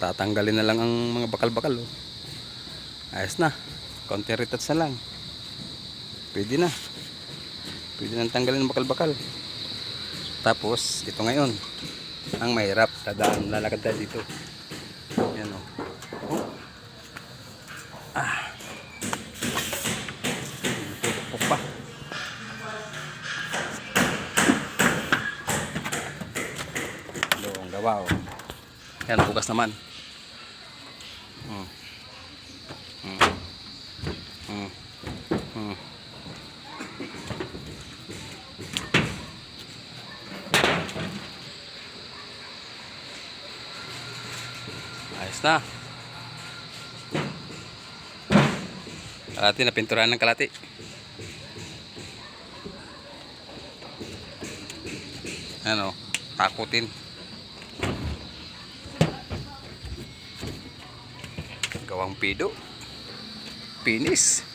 tatanggalin na lang ang mga bakal-bakal oh. ayos na. Konti retouch na lang. Pwede na. Pwede na tanggalin ang bakal-bakal. Tapos ito ngayon. Ang mahirap. Tadaan lalakad tayo dito. Yan oh, oh. ah. Pupuk pa. Doon, gawa oh. Yan, bukas naman. Hmm. Hmm. Hmm. Hmm. Ayos na. Kalati na pinturahan ng kalati. Ano, takutin. Gawang pido. Pinis.